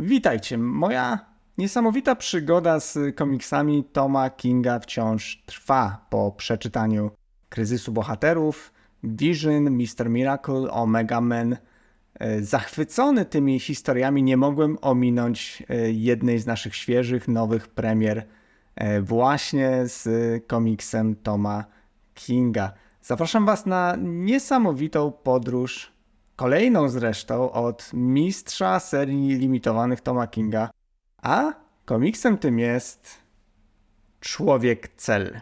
Witajcie. Moja niesamowita przygoda z komiksami Toma Kinga wciąż trwa po przeczytaniu Kryzysu Bohaterów, Vision, Mr. Miracle, Omega Man. E, Zachwycony tymi historiami nie mogłem ominąć e, jednej z naszych świeżych, nowych premier e, właśnie z komiksem Toma Kinga. Zapraszam Was na niesamowitą podróż, kolejną zresztą od mistrza serii limitowanych Toma Kinga, a komiksem tym jest Człowiek Cel.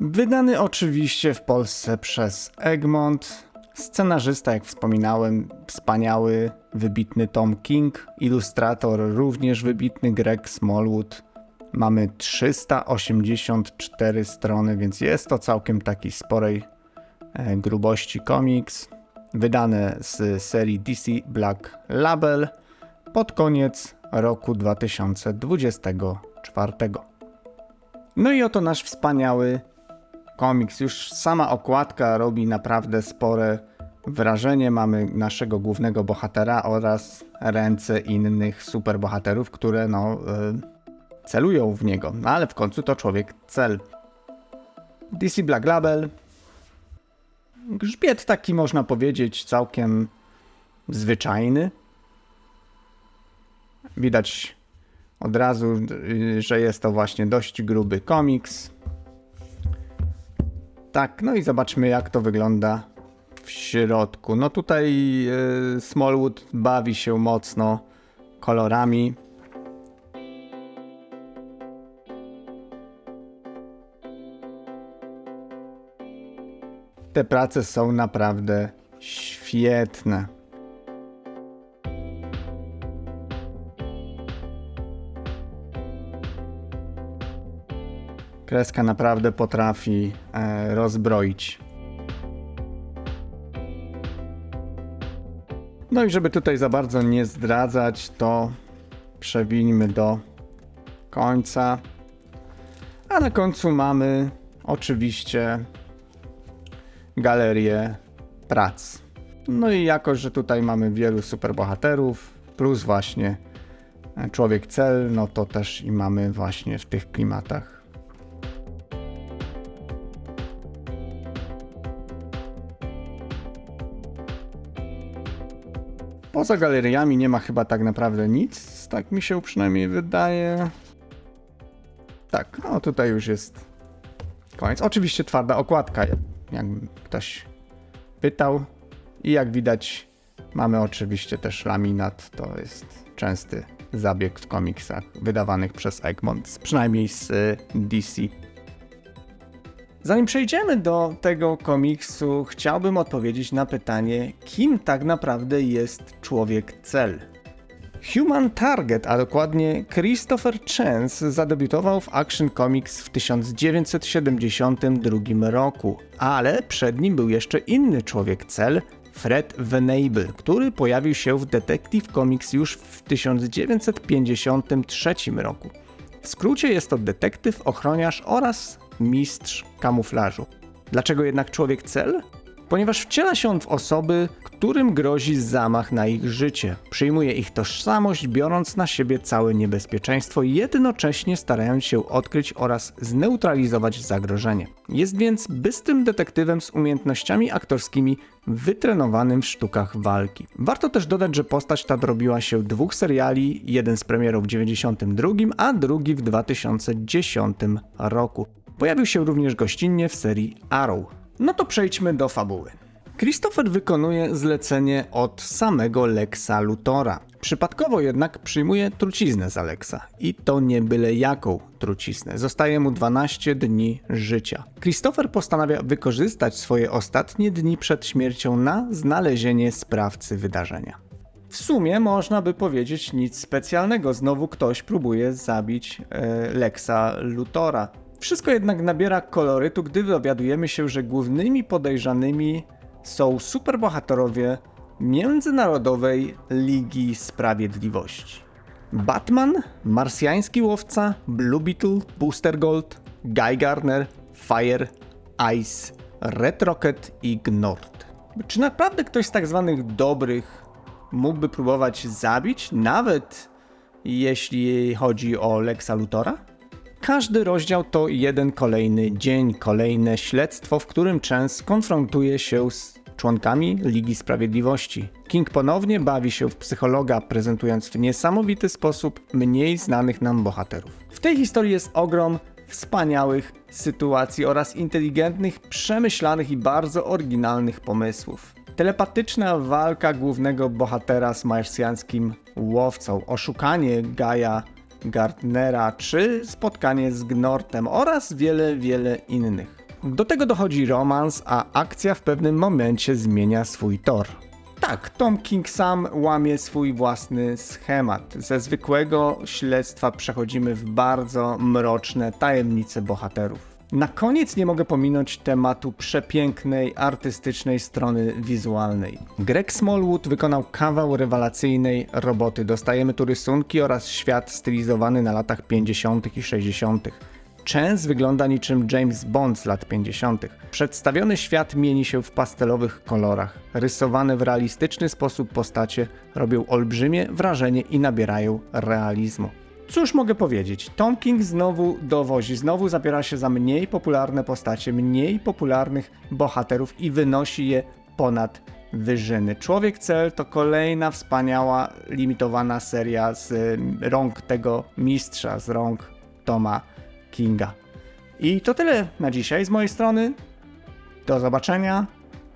Wydany oczywiście w Polsce przez Egmont. Scenarzysta, jak wspominałem, wspaniały, wybitny Tom King, ilustrator również wybitny Greg Smallwood. Mamy 384 strony, więc jest to całkiem taki sporej e, grubości komiks. Wydane z serii DC Black Label pod koniec roku 2024. No i oto nasz wspaniały komiks. Już sama okładka robi naprawdę spore wrażenie. Mamy naszego głównego bohatera oraz ręce innych superbohaterów, które no, y, celują w niego. No ale w końcu to człowiek cel. DC Black Label. Grzbiet taki można powiedzieć całkiem zwyczajny. Widać od razu, y, że jest to właśnie dość gruby komiks. Tak, no i zobaczmy jak to wygląda w środku. No tutaj y, Smallwood bawi się mocno kolorami. Te prace są naprawdę świetne. Kreska naprawdę potrafi e, rozbroić. No i żeby tutaj za bardzo nie zdradzać, to przewińmy do końca. A na końcu mamy oczywiście galerię prac. No i jako, że tutaj mamy wielu superbohaterów, plus właśnie człowiek cel, no to też i mamy właśnie w tych klimatach Poza galeriami nie ma chyba tak naprawdę nic, tak mi się przynajmniej wydaje. Tak, no tutaj już jest koniec. Oczywiście twarda okładka, jakby ktoś pytał. I jak widać, mamy oczywiście też laminat. To jest częsty zabieg w komiksach wydawanych przez Egmont, przynajmniej z y, DC. Zanim przejdziemy do tego komiksu, chciałbym odpowiedzieć na pytanie, kim tak naprawdę jest człowiek cel. Human Target, a dokładnie Christopher Chance, zadebiutował w Action Comics w 1972 roku, ale przed nim był jeszcze inny człowiek cel, Fred Venable, który pojawił się w Detective Comics już w 1953 roku. W skrócie jest to detektyw, ochroniarz oraz mistrz kamuflażu. Dlaczego jednak człowiek cel? Ponieważ wciela się on w osoby, którym grozi zamach na ich życie. Przyjmuje ich tożsamość, biorąc na siebie całe niebezpieczeństwo, jednocześnie starając się odkryć oraz zneutralizować zagrożenie. Jest więc bystrym detektywem z umiejętnościami aktorskimi, wytrenowanym w sztukach walki. Warto też dodać, że postać ta drobiła się dwóch seriali, jeden z premierą w 1992, a drugi w 2010 roku. Pojawił się również gościnnie w serii Arrow. No to przejdźmy do fabuły. Christopher wykonuje zlecenie od samego Lexa Lutora. Przypadkowo jednak przyjmuje truciznę z Alexa. I to nie byle jaką truciznę. Zostaje mu 12 dni życia. Christopher postanawia wykorzystać swoje ostatnie dni przed śmiercią na znalezienie sprawcy wydarzenia. W sumie można by powiedzieć nic specjalnego. Znowu ktoś próbuje zabić e, Lexa Lutora. Wszystko jednak nabiera kolorytu, gdy dowiadujemy się, że głównymi podejrzanymi są superbohaterowie Międzynarodowej Ligi Sprawiedliwości. Batman, Marsjański Łowca, Blue Beetle, Booster Gold, Guy Gardner, Fire, Ice, Red Rocket i Gnord. Czy naprawdę ktoś z tak zwanych dobrych mógłby próbować zabić, nawet jeśli chodzi o Lexa Luthora? Każdy rozdział to jeden kolejny dzień, kolejne śledztwo, w którym Chance konfrontuje się z członkami Ligi Sprawiedliwości. King ponownie bawi się w psychologa, prezentując w niesamowity sposób mniej znanych nam bohaterów. W tej historii jest ogrom wspaniałych sytuacji oraz inteligentnych, przemyślanych i bardzo oryginalnych pomysłów. Telepatyczna walka głównego bohatera z marsjańskim łowcą, oszukanie Gaja Gardnera czy spotkanie z Gnortem oraz wiele, wiele innych. Do tego dochodzi romans, a akcja w pewnym momencie zmienia swój tor. Tak, Tom King sam łamie swój własny schemat. Ze zwykłego śledztwa przechodzimy w bardzo mroczne tajemnice bohaterów. Na koniec nie mogę pominąć tematu przepięknej, artystycznej strony wizualnej. Greg Smallwood wykonał kawał rewelacyjnej roboty. Dostajemy tu rysunki oraz świat stylizowany na latach 50. i 60. Chance wygląda niczym James Bond z lat 50. Przedstawiony świat mieni się w pastelowych kolorach. Rysowane w realistyczny sposób postacie robią olbrzymie wrażenie i nabierają realizmu. Cóż mogę powiedzieć? Tom King znowu dowozi, znowu zabiera się za mniej popularne postacie, mniej popularnych bohaterów i wynosi je ponad wyżyny. Człowiek Cel to kolejna wspaniała, limitowana seria z rąk tego mistrza, z rąk Toma Kinga. I to tyle na dzisiaj z mojej strony. Do zobaczenia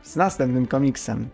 z następnym komiksem.